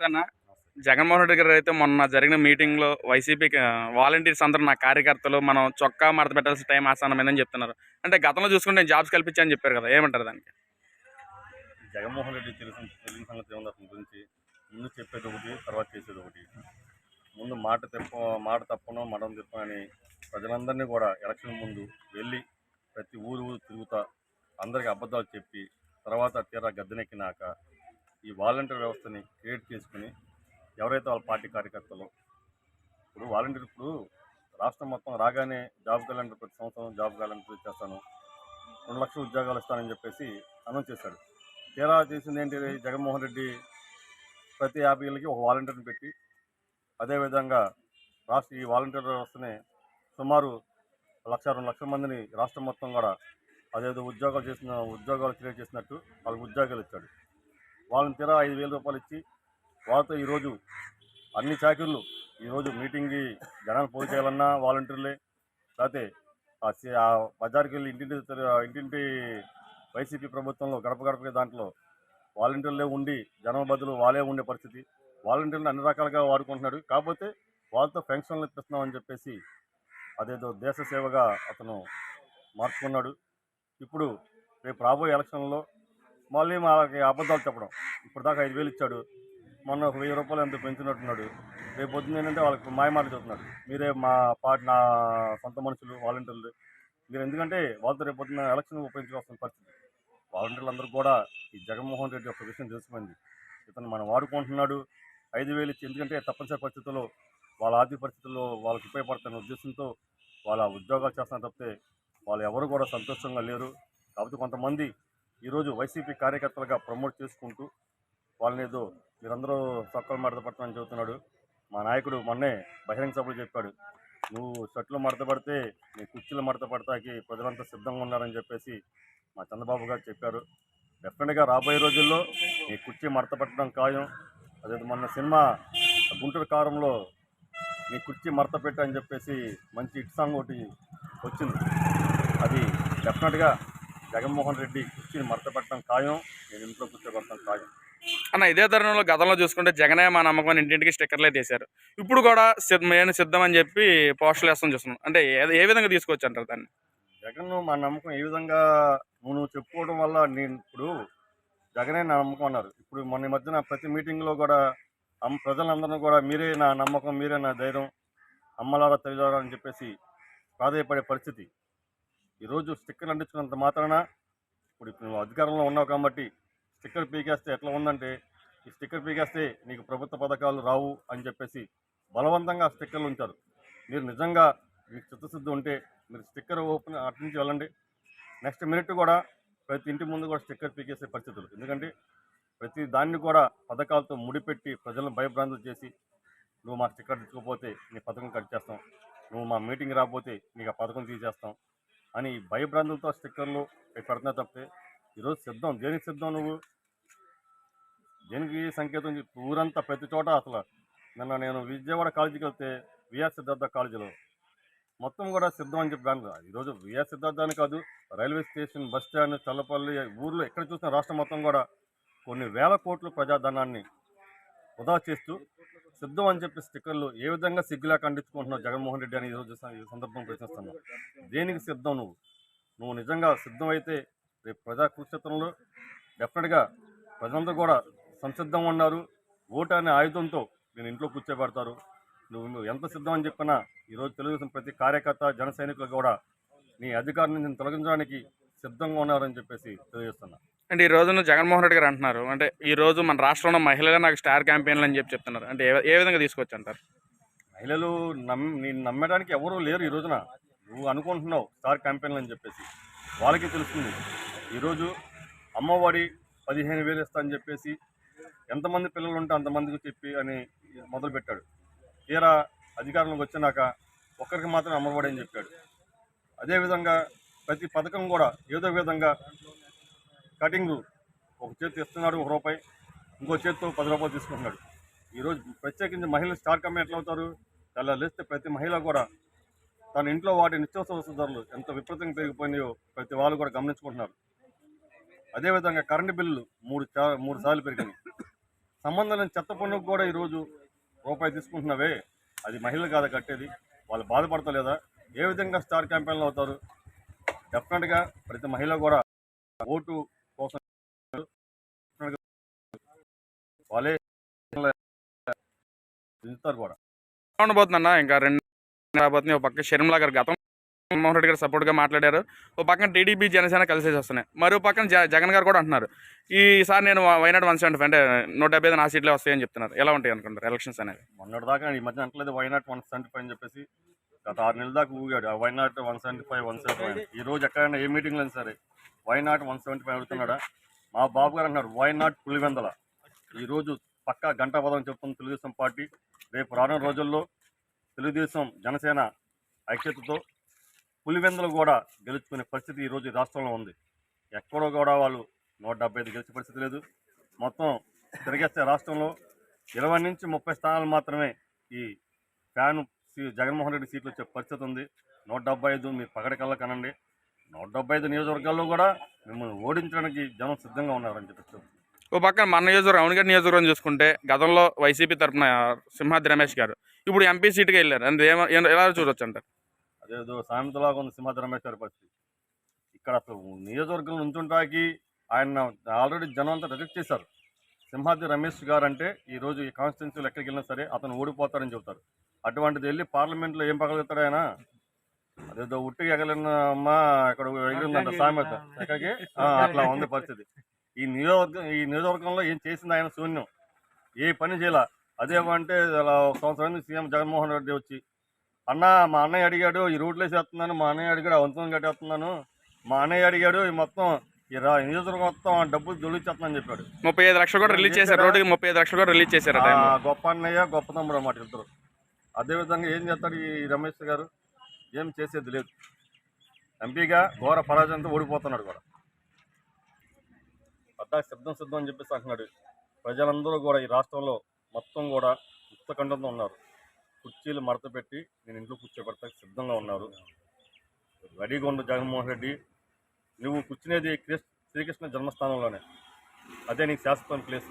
అన్న జగన్మోహన్ రెడ్డి గారు అయితే మొన్న జరిగిన మీటింగ్లో వైసీపీ వాలంటీర్స్ అందరూ నా కార్యకర్తలు మనం చొక్కా మడత పెట్టాల్సిన టైం ఆసానమైందని చెప్తున్నారు. అంటే గతంలో చూసుకుంటే నేను జాబ్స్ కల్పించాను చెప్పారు కదా ఏమంటారు దానికి? జగన్మోహన్ రెడ్డి తెలిసిన తెలియని సంగతి ఏముంది అతని గురించి? ముందు చెప్పేది ఒకటి తర్వాత చేసేది ఒకటి. ముందు మాట తెప్ప మాట తప్పను మడం తిప్పనని ప్రజలందరినీ కూడా ఎలక్షన్ ముందు వెళ్ళి ప్రతి ఊరు ఊరు తిరుగుతా అందరికి అబద్ధాలు చెప్పి తర్వాత తీరా గద్దెనెక్కినాక ఈ వాలంటీర్ వ్యవస్థని క్రియేట్ చేసుకుని ఎవరైతే వాళ్ళ పార్టీ కార్యకర్తలు ఇప్పుడు వాలంటీర్ ఇప్పుడు రాష్ట్రం మొత్తం రాగానే జాబ్ క్యాలెండర్ ప్రతి సంవత్సరం జాబ్ క్యాలెండర్ చేస్తాను. రెండు లక్షల ఉద్యోగాలు ఇస్తానని చెప్పేసి అనౌన్స్ చేశాడు తీరా చేసింది ఏంటి జగన్మోహన్ రెడ్డి ప్రతి యాభై ఏళ్ళకి ఒక వాలంటీర్ని పెట్టి అదేవిధంగా రాష్ట్ర ఈ వాలంటీర్ వ్యవస్థని సుమారు లక్ష రెండు లక్షల మందిని రాష్ట్రం మొత్తం కూడా అదేదో ఉద్యోగాలు చేసిన ఉద్యోగాలు క్రియేట్ చేసినట్టు వాళ్ళకి ఉద్యోగాలు ఇచ్చాడు. వాళ్ళని తీరా ఐదు వేల రూపాయలు ఇచ్చి వాళ్ళతో ఈరోజు అన్ని చాకరీలు ఈరోజు మీటింగ్కి జనాలు పూర్తి చేయాలన్నా వాలంటీర్లే. లేకపోతే ఆ బజార్కి వెళ్ళి ఇంటింటి ఇంటింటి వైసీపీ ప్రభుత్వంలో గడప గడపకి దాంట్లో వాలంటీర్లే ఉండి జనం బదులు వాళ్ళే ఉండే పరిస్థితి. వాలంటీర్లు అన్ని రకాలుగా వాడుకుంటున్నాడు. కాకపోతే వాళ్ళతో పెన్షన్లు ఇప్పిస్తున్నామని చెప్పేసి అదేదో దేశ సేవగా అతను మార్చుకున్నాడు. ఇప్పుడు రేపు రాబోయే ఎలక్షన్లో మళ్ళీ మాకి అబద్ధాలు చెప్పడం. ఇప్పుడు దాకా ఐదు వేలు ఇచ్చాడు. మొన్న ఒక వెయ్యి రూపాయలు ఎంత పెంచినట్టున్నాడు. రేపు పొద్దున్న ఏంటంటే వాళ్ళకి మాయమాటలు చెప్తున్నాడు. మీరే మా పార్టీ నా సొంత మనుషులు వాలంటీర్లు. మీరు ఎందుకంటే వాళ్ళతో రేపు పొద్దున్న ఎలక్షన్ ఉపయోగించుకోవాల్సిన పరిస్థితి. వాలంటీర్లు అందరూ కూడా ఈ జగన్మోహన్ రెడ్డి యొక్క విషయం తెలిసిపోయింది ఇతను మనం వాడుకుంటున్నాడు. ఐదు వేలు ఇచ్చి ఎందుకంటే తప్పనిసరి పరిస్థితుల్లో వాళ్ళ ఆర్థిక పరిస్థితుల్లో వాళ్ళకి ఉపయోగపడుతున్న ఉద్దేశంతో వాళ్ళ ఉద్యోగాలు చేస్తున్న తప్పితే వాళ్ళు ఎవరు కూడా సంతోషంగా లేరు. కాబట్టి కొంతమంది ఈరోజు వైసీపీ కార్యకర్తలుగా ప్రమోట్ చేసుకుంటూ వాళ్ళని ఏదో మీరందరూ సొక్కలు మడత చెబుతున్నాడు. మా నాయకుడు మొన్నే బహిరంగ సభలో చెప్పాడు. నువ్వు షర్ట్లు మడతపడితే నీ కుర్చీలు మడతపడతాకి ప్రజలంతా సిద్ధంగా ఉన్నారని చెప్పేసి మా చంద్రబాబు గారు చెప్పారు. డెఫినెట్గా రాబోయే రోజుల్లో నీ కుర్చీ మడత పెట్టడం ఖాయం. అదే మొన్న సినిమా గుంటూరు కారంలో నీ కుర్చీ మడత పెట్టు అని చెప్పేసి మంచి హిట్ సాంగ్ ఒకటి వచ్చింది. అది డెఫినెట్గా జగన్మోహన్ రెడ్డి కుర్చీని మడత పెట్టడం ఖాయం నేను ఇంట్లో కూర్చోబెట్టడం ఖాయం. అన్న ఇదే తరుణంలో గతంలో చూసుకుంటే జగనే మా నమ్మకం ఇంటింటికి స్టిక్కర్లే తీశారు. ఇప్పుడు కూడా సిద్ధ నేను సిద్ధం అని చెప్పి పోస్టులు వేస్తాం చూస్తున్నాం. అంటే ఏ- విధంగా తీసుకోవచ్చు అంటారు దాన్ని? జగన్ మా నమ్మకం ఏ విధంగా నువ్వు చెప్పుకోవడం వల్ల నేను ఇప్పుడు జగనే నా నమ్మకం అన్నారు. ఇప్పుడు మొన్న మధ్యన ప్రతి మీటింగ్లో కూడా అమ్మ ప్రజలందరూ కూడా మీరే నా నమ్మకం మీరే నా ధైర్యం అమ్మలారా తల్లిదారా అని చెప్పేసి ప్రాధాయపడే పరిస్థితి. ఈరోజు స్టిక్కర్ అంటించుకున్నంత మాత్రాన ఇప్పుడు ఇప్పుడు నువ్వు అధికారంలో ఉన్నావు కాబట్టి స్టిక్కర్ పీకేస్తే ఎట్లా ఉందంటే ఈ స్టిక్కర్ పీకేస్తే నీకు ప్రభుత్వ పథకాలు రావు అని చెప్పేసి బలవంతంగా స్టిక్కర్లు ఉంచారు. మీరు నిజంగా మీకు చిత్తశుద్ధి ఉంటే మీరు స్టిక్కర్ ఓపెన్ అటు నుంచి వెళ్ళండి. నెక్స్ట్ మినిట్ కూడా ప్రతి ఇంటి ముందు కూడా స్టిక్కర్ పీకేసే పరిస్థితులు ఎందుకంటే ప్రతి దాన్ని కూడా పథకాలతో ముడిపెట్టి ప్రజలను భయభ్రాంతులు చేసి నువ్వు మా స్టిక్కర్ తెచ్చుకోకపోతే నీ పథకం కట్ చేస్తాం. నువ్వు మా మీటింగ్ రాకపోతే నీకు ఆ పథకం తీసేస్తాం. అని భయభ్రాంతులతో స్టిక్కర్లు పెడుతున్నా తప్పితే ఈరోజు సిద్ధం. దేనికి సిద్ధం నువ్వు? దేనికి సంకేతం చెప్పు. ఊరంతా ప్రతి చోట అసలు. నిన్న నేను విజయవాడ కాలేజీకి వెళ్తే విఆర్ సిద్ధార్థ కాలేజీలో మొత్తం కూడా సిద్ధం అని చెప్పాను ఈరోజు విఆర్ సిద్ధార్థ అని కాదు railway station bus stand Challapalli ఊర్లో ఎక్కడ చూసిన రాష్ట్రం మొత్తం కూడా కొన్ని వేల కోట్ల ప్రజాధనాన్ని వృధా చేస్తూ సిద్ధం అని చెప్పి స్టిక్కర్లు ఏ విధంగా సిగ్గులా ఖండించుకుంటున్నావు జగన్మోహన్ రెడ్డి అని ఈరోజు ఈ సందర్భం ప్రశ్నిస్తున్నావు? దేనికి సిద్ధం నువ్వు? నువ్వు నిజంగా సిద్ధం అయితే రేపు ప్రజా కురుక్షేత్రంలో డెఫినెట్గా ప్రజలందరూ కూడా సంసిద్ధంగా ఉన్నారు. ఓటు అనే ఆయుధంతో నేను ఇంట్లో కూర్చోబెడతారు. నువ్వు నువ్వు ఎంత సిద్ధం అని చెప్పినా ఈరోజు తెలుగుదేశం ప్రతి కార్యకర్త జన సైనికులు కూడా నీ అధికారిని నేను తొలగించడానికి సిద్ధంగా ఉన్నారని చెప్పేసి తెలియజేస్తున్నా. అంటే ఈ రోజున జగన్మోహన్ రెడ్డి గారు అంటున్నారు. అంటే ఈ రోజు మన రాష్ట్రంలో మహిళలే నాకు స్టార్ క్యాంపెయిన్లు అని చెప్పి చెప్తున్నారు. అంటే ఏ- విధంగా తీసుకొచ్చి అంటారు? మహిళలు నమ్ నేను నమ్మడానికి ఎవరూ లేరు ఈ రోజున. నువ్వు అనుకుంటున్నావు స్టార్ క్యాంపెయిన్లు అని చెప్పేసి. వాళ్ళకి తెలుస్తుంది. ఈరోజు అమ్మఒడి పదిహేను వేలు ఇస్తా అని చెప్పేసి ఎంతమంది పిల్లలు ఉంటే అంతమందికి చెప్పి అని మొదలుపెట్టాడు. తీరా అధికారంలోకి వచ్చినాక ఒక్కరికి మాత్రం అమ్మఒడి అని చెప్పాడు. అదేవిధంగా ప్రతి పథకం కూడా ఏదో విధంగా కటింగ్ ఒక చేతి ఇస్తున్నాడు ఒక రూపాయి. ఇంకో చేతితో పది రూపాయలు తీసుకుంటున్నాడు. ఈరోజు ప్రత్యేకించి మహిళలు స్టార్ కమ్మి ఎట్లా అవుతారు? అలా లేస్తే ప్రతి మహిళ కూడా తన ఇంట్లో వాటి నిత్యావసర వస్తు ధరలు ఎంత విపరీతంగా పెరిగిపోయినాయో ప్రతి వాళ్ళు కూడా గమనించుకుంటున్నారు. అదేవిధంగా కరెంటు బిల్లు మూడు చా మూడు సార్లు పెరిగినాయి. సంబంధం లేని చెత్త పన్నుకు కూడా ఈరోజు రూపాయి తీసుకుంటున్నావే. అది మహిళలు కాదా కట్టేది? వాళ్ళు బాధపడతలేదా? ఏ విధంగా స్టార్ క్యాంపెయిన్లు అవుతారు? డెఫినెట్గా ప్రతి మహిళ కూడా ఓటు వాళ్ళే ఇస్తారు కూడా. ఉండబోతుందన్న ఇంకా రెండు రాబోతుంది ఒక పక్క షర్మిలా గారు గతం జగన్మోహన్ రెడ్డి గారు సపోర్ట్గా మాట్లాడారు. ఒక పక్కన టీడీపీ జనసేన కలిసేసి వస్తున్నాయి. మరో పక్కన జగన్ గారు కూడా అంటున్నారు. ఈసారి నేను వైనాడు వన్ సెవెంటీ అంటే నూట డెబ్బై ఐదు నా సీట్లే వస్తాయని చెప్తున్నారు. ఎలా ఉంటాయి అనుకుంటారు ఎలక్షన్స్ అనేవి? మొన్నటి దాకా ఈ మధ్య అంటలేదు. Why not one seventy five అని చెప్పేసి గత ఆరు నెలల దాకా ఊగాడు. Why not one seventy five one seventy five ఈ రోజు ఎక్కడైనా ఏ మీటింగ్లో సరే why not one seventy five అడుగుతున్నాడా? మా బాబు గారు అన్నారు వై నాట్ పులివెందల. ఈరోజు పక్కా గంటా పదం చెప్తున్న తెలుగుదేశం పార్టీ రేపు రానున్న రోజుల్లో తెలుగుదేశం జనసేన ఐక్యతతో పులివెందులు కూడా గెలుచుకునే పరిస్థితి ఈ రోజు రాష్ట్రంలో ఉంది. ఎక్కడో కూడా వాళ్ళు నూట డెబ్బై ఐదు గెలిచే పరిస్థితి లేదు. మొత్తం తిరిగేస్తే రాష్ట్రంలో ఇరవై నుంచి ముప్పై స్థానాలు మాత్రమే ఈ ఫ్యాన్ జగన్మోహన్ రెడ్డి సీట్లు వచ్చే పరిస్థితి ఉంది. నూట డెబ్బై ఐదు మీరు పగడకల్లా కనండి. నూట డెబ్బై ఐదు నియోజకవర్గాల్లో కూడా మిమ్మల్ని ఓడించడానికి జనం సిద్ధంగా ఉన్నారని చెప్పి ఓ ఒక పక్కన మన నియోజకవర్గం అవునుగడ్డ నియోజకవర్గం చూసుకుంటే గతంలో వైసీపీ తరఫున సింహాద్రి రమేష్ గారు ఇప్పుడు ఎంపీ సీట్కి వెళ్ళారు. అంటే ఎలా చూడొచ్చు అంటారు అదేదో సామెతలాగా ఉంది సింహాద్రి రమేష్ గారి పరిస్థితి. ఇక్కడ అసలు నియోజకవర్గం నుంచుంటాకి ఆయన ఆల్రెడీ జనం అంతా రిజెక్ట్ చేశారు. సింహాద్రి రమేష్ గారు అంటే ఈ రోజు ఈ కాన్స్టిట్యున్సీలో ఎక్కడికి వెళ్ళినా సరే అతను ఓడిపోతారని చెబుతారు. అటువంటిది వెళ్ళి పార్లమెంట్లో ఏం పగలుగుతాడు ఆయన? అదేదో ఉట్టికి ఎగలిన అమ్మ ఇక్కడ ఎగిరిందంట సామెత. ఎక్కడికి? అట్లా ఉంది పరిస్థితి. ఈ నియోజకవర్గం ఈ నియోజకవర్గంలో ఏం చేసింది ఆయన శూన్యం? ఏ పని చేయాల? అదే అంటే అలా ఒక సంవత్సరం సీఎం జగన్మోహన్ రెడ్డి వచ్చి అన్న మా అన్నయ్య అడిగాడు ఈ రోడ్లు వేసేస్తున్నాను మా అన్నయ్య అడిగాడు వంతులను కట్టేస్తున్నాను మా అన్నయ్య అడిగాడు ఈ మొత్తం ఈ రా నియోజకవర్గం మొత్తం ఆ డబ్బులు దొలిచేస్తున్నాను చెప్పాడు. ముప్పై ఐదు లక్షలు కూడా రిలీజ్ చేశారు రోడ్డుకి ముప్పై ఐదు లక్షలు కూడా రిలీజ్ చేశారు గొప్ప అన్నయ్య గొప్ప తమ్ముడు అన్నమాట ఇద్దరు. అదేవిధంగా ఏం చేస్తాడు ఈ రమేష్ గారు? ఏం చేసేది లేదు. ఎంపీగా ఘోర పరాజయంతో ఓడిపోతున్నాడు కూడా. అట్టా సిద్ధం సిద్ధం అని చెప్పేసి అంటున్నాడు. ప్రజలందరూ కూడా ఈ రాష్ట్రంలో మొత్తం కూడా ఉత్తకంఠంతో ఉన్నారు. కుర్చీలు మడత పెట్టి నేను ఇంట్లో కూర్చోబెడతానికి సిద్ధంగా ఉన్నారు. రెడీగా ఉండు జగన్మోహన్ రెడ్డి. నువ్వు కూర్చునేది శ్రీకృష్ణ జన్మస్థానంలోనే. అదే నీకు శాశ్వతం ప్లేస్.